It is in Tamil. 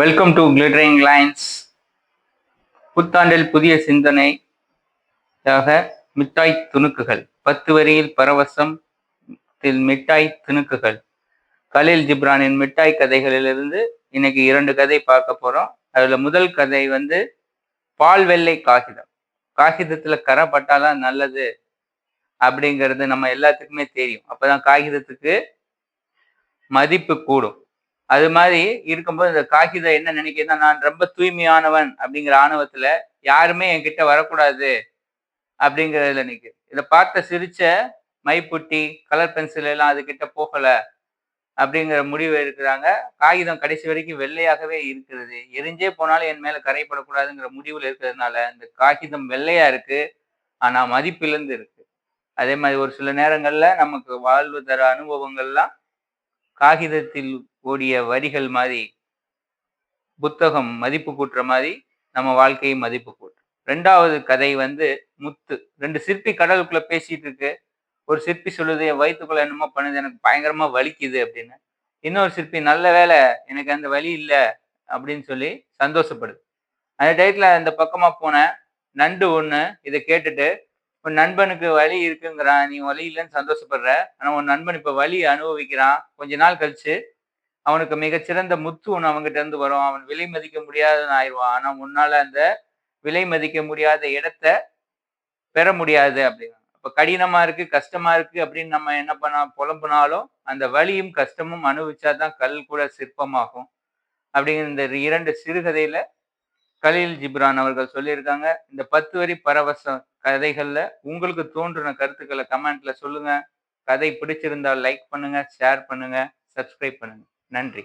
வெல்கம் டு கிளிட்டரிங் லைன்ஸ் புத்தாண்டில் புதிய சிந்தனை மிட்டாய் துணுக்குகள். பத்து வரியில் பரவசம் மிட்டாய் துணுக்குகள். கலில் ஜிப்ரானின் மிட்டாய் கதைகளிலிருந்து இன்னைக்கு இரண்டு கதை பார்க்க போறோம். அதுல முதல் கதை வந்து பால் வெள்ளை காகிதம். காகிதத்துல கரை பட்டாதான் நல்லது அப்படிங்கிறது நம்ம எல்லாத்துக்குமே தெரியும். அப்பதான் காகிதத்துக்கு மதிப்பு கூடும். அது மாதிரி இருக்கும்போது இந்த காகிதம் என்ன நினைக்கிறேன்னா நான் ரொம்ப தூய்மையானவன் அப்படிங்கிற ஆணவத்துல யாருமே என்கிட்ட வரக்கூடாது அப்படிங்கிறதுல நினைக்கு இதை பார்த்த சிரிச்ச மைப்புட்டி கலர் பென்சில் எல்லாம் அதுகிட்ட போகல அப்படிங்கிற முடிவு இருக்கிறாங்க காகிதம் கடைசி வரைக்கும் வெள்ளையாகவே இருக்கிறது. எரிஞ்சே போனாலும் என் மேல கரைப்படக்கூடாதுங்கிற முடிவுல இருக்கிறதுனால இந்த காகிதம் வெள்ளையா இருக்கு ஆனா மதிப்பிலிருந்து இருக்கு. அதே மாதிரி ஒரு சில நேரங்கள்ல நமக்கு வாழ்வு தர அனுபவங்கள்லாம் காகிதத்தில் ஓடிய வரிகள் மாதிரி புத்தகம் மதிப்பு கூட்டுற மாதிரி நம்ம வாழ்க்கையை மதிப்பு கூட்டு ரெண்டாவது கதை வந்து முத்து. ரெண்டு சிற்பி கடலுக்குள்ள பேசிட்டு இருக்கு. ஒரு சிற்பி சொல்லுது என் வயிற்றுக்குள்ள என்னமோ பண்ணுது எனக்கு பயங்கரமா வலிக்குது அப்படின்னு. இன்னொரு சிற்பி நல்ல வேலை எனக்கு அந்த வலி இல்லை அப்படின்னு சொல்லி சந்தோஷப்படுது. அந்த டயத்துல அந்த பக்கமா போன நண்டு ஒண்ணு இதை கேட்டுட்டு உன் நண்பனுக்கு வலி இருக்குங்கிறான் நீ வலி இல்லைன்னு சந்தோஷப்படுற. ஆனா உன் நண்பன் இப்ப வலி அனுபவிக்கிறான். கொஞ்ச நாள் கழிச்சு அவனுக்கு மிகச்சிறந்த முத்து ஒன்று அவங்ககிட்ட இருந்து வரும். அவன் விலை மதிக்க முடியாதன்னு ஆயிடுவான். ஆனால் முன்னால அந்த விலை மதிக்க முடியாத இடத்த பெற முடியாது அப்படின்னு. இப்போ கடினமா இருக்கு கஷ்டமா இருக்கு அப்படின்னு நம்ம என்ன பண்ண புலம்புனாலும் அந்த வலியும் கஷ்டமும் அனுபவிச்சாதான் கல் கூட சிற்பமாகும். அப்படிங்கிற இந்த இரண்டு சிறுகதையில கலீல் ஜிப்ரான் அவர்கள் சொல்லியிருக்காங்க. இந்த பத்து வரி பரவசம் கதைகள்ல உங்களுக்கு தோன்றின கருத்துக்களை கமெண்ட்ல சொல்லுங்க. கதை பிடிச்சிருந்தால் லைக் பண்ணுங்க ஷேர் பண்ணுங்க சப்ஸ்கிரைப் பண்ணுங்க. நன்றி